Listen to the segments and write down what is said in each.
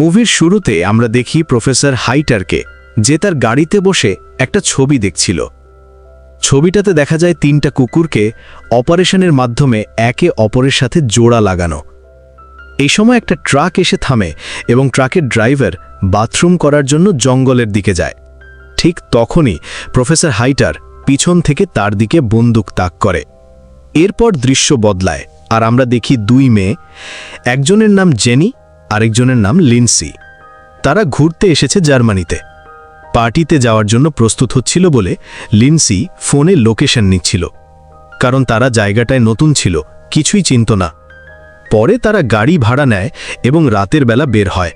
মুভির শুরুতে আমরা দেখি প্রফেসর হাইটারকে, যে তার গাড়িতে বসে একটা ছবি দেখছিল। ছবিটাতে দেখা যায় তিনটা কুকুরকে অপারেশনের মাধ্যমে একে অপরের সাথে জোড়া লাগানো। এই সময় একটা ট্রাক এসে থামে এবং ট্রাকের ড্রাইভার বাথরুম করার জন্য জঙ্গলের দিকে যায়। ঠিক তখনই প্রফেসর হাইটার পিছন থেকে তার দিকে বন্দুক তাক করে। এরপর দৃশ্য বদলায় আর আমরা দেখি দুই মেয়ে, একজনের নাম জেনি আরেকজনের নাম লিন্সি। তারা ঘুরতে এসেছে জার্মানিতে। পার্টিতে যাওয়ার জন্য প্রস্তুত হচ্ছিল বলে লিন্সি ফোনে লোকেশন নিচ্ছিল। কারণ তারা জায়গাটায় নতুন ছিল, কিছুই চিনত না। পরে তারা গাড়ি ভাড়া নেয় এবং রাতের বেলা বের হয়।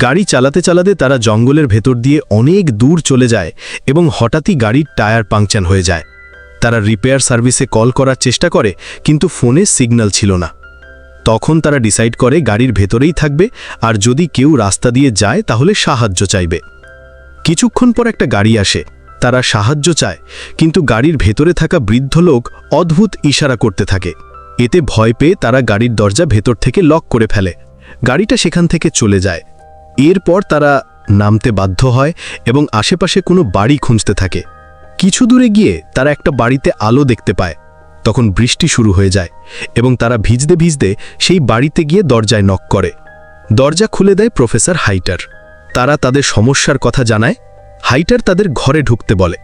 গাড়ি চালাতে চালাতে তারা জঙ্গলের ভেতর দিয়ে অনেক দূর চলে যায় এবং হঠাৎই গাড়ির টায়ার পাংচান হয়ে যায়। তারা রিপেয়ার সার্ভিসে কল করার চেষ্টা করে, কিন্তু ফোনে সিগন্যাল ছিল না। তখন তারা ডিসাইড করে গাড়ির ভেতরেই থাকবে, আর যদি কেউ রাস্তা দিয়ে যায় তাহলে সাহায্য চাইবে। কিছুক্ষণ পর একটা গাড়ি আসে। তারা সাহায্য চায়, কিন্তু গাড়ির ভেতরে থাকা বৃদ্ধ লোক অদ্ভুত ইশারা করতে থাকে। এতে ভয় পেয়ে তারা গাড়ির দরজা ভেতর থেকে লক করে ফেলে। গাড়িটা সেখান থেকে চলে যায়। এরপর তারা নামতে বাধ্য হয় এবং আশেপাশে কোনো বাড়ি খুঁজতে থাকে। কিছু দূরে গিয়ে তারা একটা বাড়িতে আলো দেখতে পায়। তখন বৃষ্টি শুরু হয়ে যায় এবং তারা ভিজতে ভিজতে সেই বাড়িতে গিয়ে দরজায় নক করে। দরজা খুলে দেয় প্রফেসর হাইটার। তারা তাদের সমস্যার কথা জানায়। হাইটার তাদের ঘরে ঢুকতে বলে।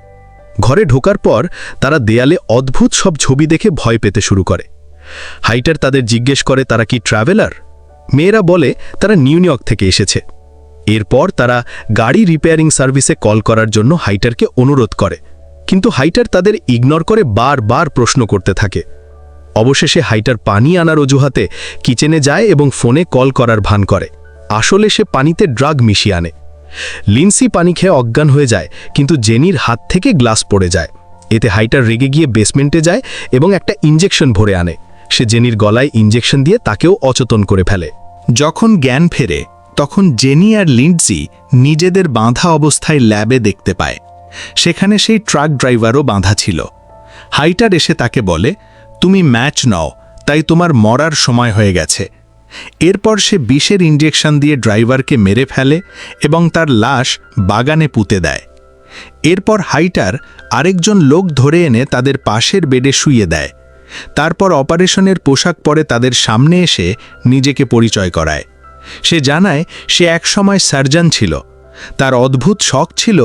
ঘরে ঢোকার পর তারা দেয়ালে অদ্ভুত সব ছবি দেখে ভয় পেতে শুরু করে। হাইটার তাদের জিজ্ঞেস করে, তারা কি ট্রাভেলার? মেয়েরা বলে, তারা নিউইয়র্ক থেকে এসেছে। এরপর তারা গাড়ি রিপেয়ারিং সার্ভিসে কল করার জন্য হাইটারকে অনুরোধ করে। কিন্তু হাইটার তাদের ইগনোর করে বারবার প্রশ্ন করতে থাকে। অবশেষে হাইটার পানি আনার অজুহাতে কিচেনে যায় এবং ফোনে কল করার ভান করে। আসলে সে পানিতে ড্রাগ মিশিয়ে আনে। লিন্সি পানি খেয়ে অজ্ঞান হয়ে যায়, কিন্তু জেনির হাত থেকে গ্লাস পড়ে যায়। এতে হাইটার রেগে গিয়ে বেসমেন্টে যায় এবং একটা ইঞ্জেকশন ভরে আনে। সে জেনির গলায় ইঞ্জেকশন দিয়ে তাকেও অচেতন করে ফেলে। যখন জ্ঞান ফেরে, তখন জেনি আর লিন্ডজি নিজেদের বাঁধা অবস্থায় ল্যাবে দেখতে পায়। সেখানে সেই ট্রাক ড্রাইভারও বাঁধা ছিল। হাইটার এসে তাকে বলে, তুমি ম্যাচ নাও, তাই তোমার মরার সময় হয়ে গেছে। এরপর সে বিষের ইঞ্জেকশন দিয়ে ড্রাইভারকে মেরে ফেলে এবং তার লাশ বাগানে পুঁতে দেয়। এরপর হাইটার আরেকজন লোক ধরে এনে তাদের পাশের বেডে শুইয়ে দেয়। তারপর অপারেশনের পোশাক পরে তাদের সামনে এসে নিজেকে পরিচয় করায়। সে জানায়, সে একসময় সার্জন ছিল। তার অদ্ভুত শখ ছিল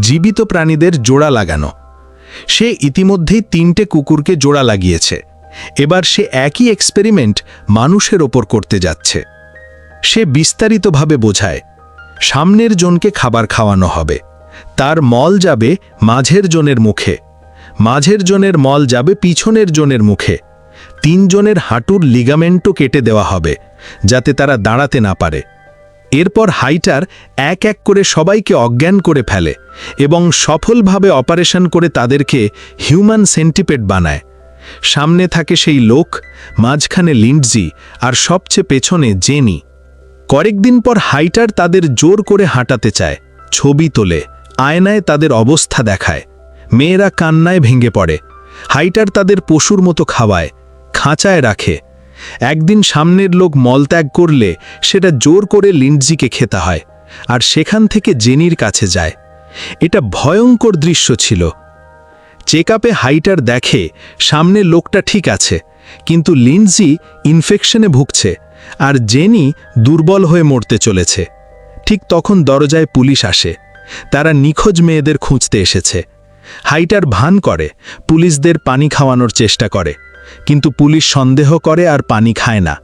জীবিত প্রাণীদের জোড়া লাগানো। সে ইতিমধ্যেই তিনটে কুকুরকে জোড়া লাগিয়েছে। এবার সে একই এক্সপেরিমেন্ট মানুষের ওপর করতে যাচ্ছে। সে বিস্তারিতভাবে বোঝায়, সামনের জনকে খাবার খাওয়ানো হবে, তার মল যাবে মাঝের জনের মুখে, মাঝের জনের মল যাবে পিছনের জনের মুখে, তিনজনের হাঁটুর লিগামেন্টও কেটে দেওয়া হবে, যাতে তারা দাঁড়াতে না পারে। এরপর হাইটার এক এক করে সবাইকে অজ্ঞান করে ফেলে এবং সফলভাবে অপারেশন করে তাদেরকে হিউম্যান সেন্টিপেড বানায়। সামনে থাকে সেই লোক, মাঝখানে লিন্ডজি আর সবচেয়ে পেছনে জেনি। কয়েকদিন পর হাইটার তাদের জোর করে হাঁটাতে চায়, ছবি তোলে, আয়নায় তাদের অবস্থা দেখায়। মেয়েরা কান্নায় ভেঙে পড়ে। হাইটার তাদের পশুর মতো খাওয়ায়, খাঁচায় রাখে। একদিন সামনের লোক মলত্যাগ করলে সেটা জোর করে লিন্ডজিকে খেতে হয়, আর সেখান থেকে জেনির কাছে যায়। এটা ভয়ঙ্কর দৃশ্য ছিল। চেক আপে হাইটার দেখে সামনে লোকটা ঠিক আছে, কিন্তু লিন্ডজি ইনফেকশনে ভুগছে, আর জেনি দুর্বল হয়ে মরতে চলেছে। ঠিক তখন দরজায় পুলিশ আসে। তারা নিখোঁজ মেয়েদের খুঁজতে এসেছে। হাইটার ভান করে, পুলিশদের পানি খাওয়ানোর চেষ্টা করে। কিন্তু পুলিশ সন্দেহ করে আর পানি খায় না।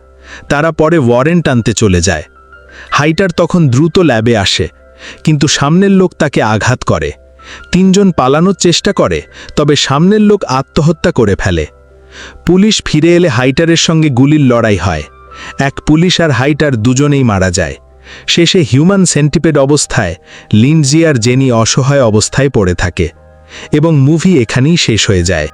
তারা পরে ওয়ারেন্ট আনতে চলে যায়। হাইটার তখন দ্রুত ল্যাবে আসে, কিন্তু সামনের লোক তাকে আঘাত করে। তিনজন পালানোর চেষ্টা করে, তবে সামনের লোক আত্মহত্যা করে ফেলে। পুলিশ ফিরে এলে হাইটারের সঙ্গে গুলির লড়াই হয়। এক পুলিশ আর হাইটার দুজনেই মারা যায়। শেষে হিউম্যান সেন্টিপেড অবস্থায় লিনজি আর জেনি অসহায় অবস্থায় পড়ে থাকে এবং মুভি এখানেই শেষ হয়ে যায়।